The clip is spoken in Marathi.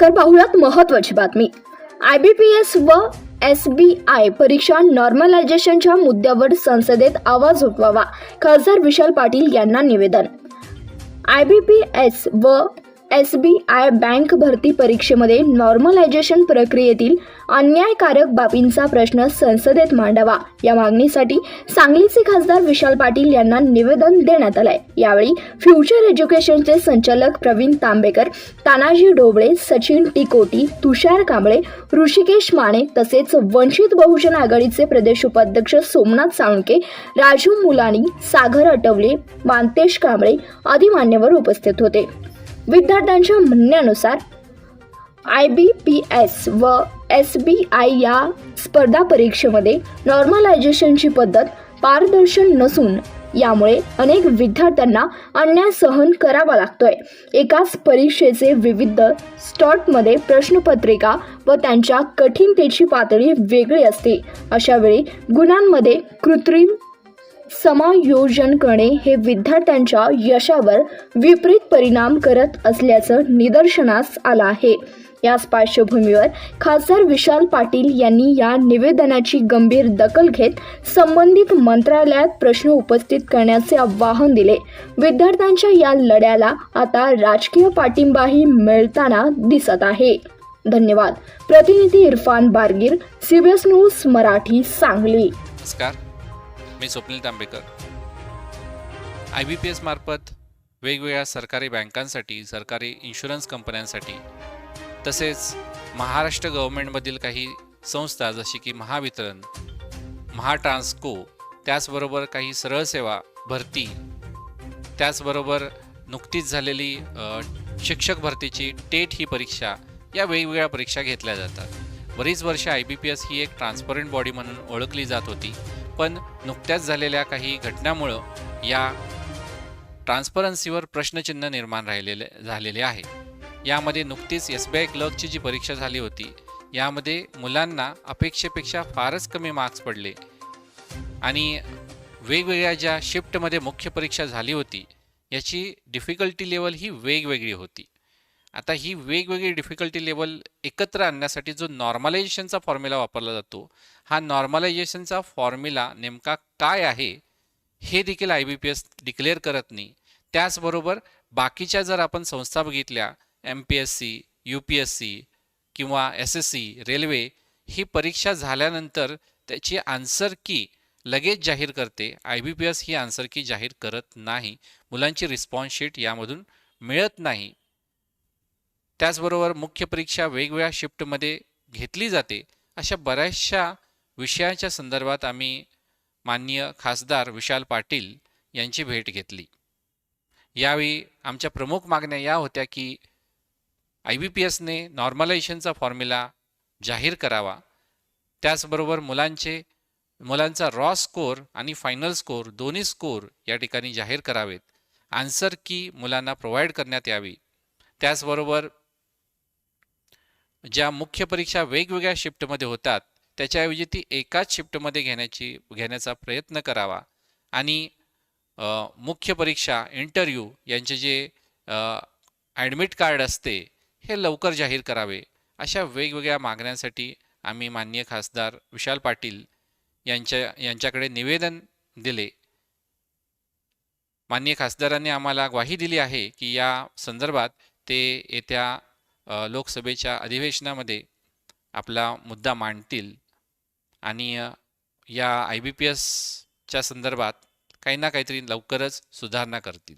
नमस्कार पाहुयात महत्वाची बातमी. आय बी पी एस व एस बी आय परीक्षा नॉर्मलायझेशनच्या मुद्द्यावर संसदेत आवाज उठवावा खासदार विशाल पाटील यांना निवेदन. आय बी पी एस व एस बी आय बँक भरती परीक्षेमध्ये नॉर्मलायझेशन प्रक्रियेतील अन्यायकारक बाबींचा प्रश्न संसदेत मांडावा. या मागणीसाठी सांगलीचे खासदार विशाल पाटील यांना निवेदन देण्यात आलंय. यावेळी फ्युचर एज्युकेशनचे संचालक प्रवीण तांबेकर तानाजी डोबळे सचिन टिकोटी तुषार कांबळे ऋषिकेश माने तसेच वंचित बहुजन आघाडीचे प्रदेश उपाध्यक्ष सोमनाथ साळुंके राजू मुलानी सागर अटवले मानतेश कांबळे आदी मान्यवर उपस्थित होते. विद्यार्थ्यांच्या म्हणण्यानुसार आय बी पी एस व एस बी आय या स्पर्धा परीक्षेमध्ये नॉर्मलायझेशनची पद्धत पारदर्शन नसून यामुळे अनेक विद्यार्थ्यांना अन्याय सहन करावा लागतोय. एकाच परीक्षेचे विविध स्टॉटमध्ये प्रश्नपत्रिका व त्यांच्या कठीणतेची पातळी वेगळी असते. अशावेळी गुणांमध्ये कृत्रिम समायोजन करणे हे विद्यार्थ्यांच्या यशावर विपरीत परिणाम करत असल्याचं निदर्शनास आलं आहे. याच पार्श्वभूमीवर खासदार विशाल पाटील यांनी या निवेदनाची गंभीर दखल घेत संबंधित मंत्रालयात प्रश्न उपस्थित करण्याचे आवाहन दिले. विद्यार्थ्यांच्या या लढ्याला आता राजकीय पाठिंबाही मिळताना दिसत आहे. धन्यवाद. प्रतिनिधी इरफान बारगीर सीबीएस न्यूज मराठी सांगली. नमस्कार. मी Swapnil Tambekar. I B P S मार्फत वेगवेगळ्या सरकारी बँकांसाठी सरकारी इन्शुरन्स कंपन्यांसाठी तसेच महाराष्ट्र गव्हर्मेंटमधील काही संस्था जशी की महावितरण महाट्रान्सको त्याचबरोबर काही सरळ सेवा भरती त्याचबरोबर नुकतीच झालेली शिक्षक भरतीची टेट ही परीक्षा या वेगवेगळ्या परीक्षा घेतल्या जातात. बरीच वर्ष आय बी पी एस ही एक ट्रान्सपरंट बॉडी म्हणून ओळखली जात होती. पण नुकत्याच झालेल्या काही घटनामुळं या ट्रान्सपरन्सीवर प्रश्नचिन्ह निर्माण राहिलेले झालेले आहे. यामध्ये नुकतीच एस बी आय क्लर्कची जी परीक्षा झाली होती यामध्ये मुलांना अपेक्षेपेक्षा फारच कमी मार्क्स पडले आणि वेगवेगळ्या ज्या शिफ्टमध्ये मुख्य परीक्षा झाली होती याची डिफिकल्टी लेवल ही वेगवेगळी होती. आता ही वेगवेगळी डिफिकल्टी लेवल एकत्र आणण्यासाठी जो नॉर्मलायझेशनचा फॉर्म्युला वापरला जातो हा नॉर्मलायझेशनचा फॉर्म्युला नेमका काय आहे हे देखील I B P S declare करत नाही. त्याचबरोबर बाकीच्या जर आपण संस्था बघितल्या M P S C U P S C किंवा एस एस सी रेल्वे ही परीक्षा झाल्यानंतर त्याची आन्सर की लगेच जाहीर करते. आय बी पी एस ही आन्सर की जाहीर करत नाही. मुलांची रिस्पॉन्स शीट यामधून मिळत नाही. त्याचबरोबर मुख्य परीक्षा वेगवेगळ्या शिफ्टमध्ये घेतली जाते. अशा बऱ्याचशा विषयांच्या संदर्भात आम्ही माननीय खासदार विशाल पाटील यांची भेट घेतली. यावेळी आमच्या प्रमुख मागण्या या होत्या की आय बी पी एसने नॉर्मलायझेशनचा फॉर्म्युला जाहीर करावा. त्याचबरोबर मुलांचे मुलांचा रॉ स्कोर आणि फायनल स्कोर दोन्ही स्कोर या ठिकाणी जाहीर करावेत. आन्सर की मुलांना प्रोव्हाइड करण्यात यावी. त्याचबरोबर ज्या मुख्य परीक्षा वेगवेगळ्या शिफ्टमध्ये होतात त्याच्याऐवजी ती एकाच शिफ्टमध्ये घेण्याची घेण्याचा प्रयत्न करावा. आणि मुख्य परीक्षा इंटरव्ह्यू यांचे जे ॲडमिट कार्ड असते हे लवकर जाहीर करावे. अशा वेगवेगळ्या मागण्यांसाठी आम्ही माननीय खासदार विशाल पाटील यांच्या यांच्याकडे निवेदन दिले. माननीय खासदारांनी आम्हाला ग्वाही दिली आहे की या संदर्भात ते येत्या लोकसभेच्या अधिवेशनामध्ये आपला मुद्दा मांडतील. आणि या आय बी पी एसच्या संदर्भात काही ना काहीतरी लवकरच सुधारणा करतील.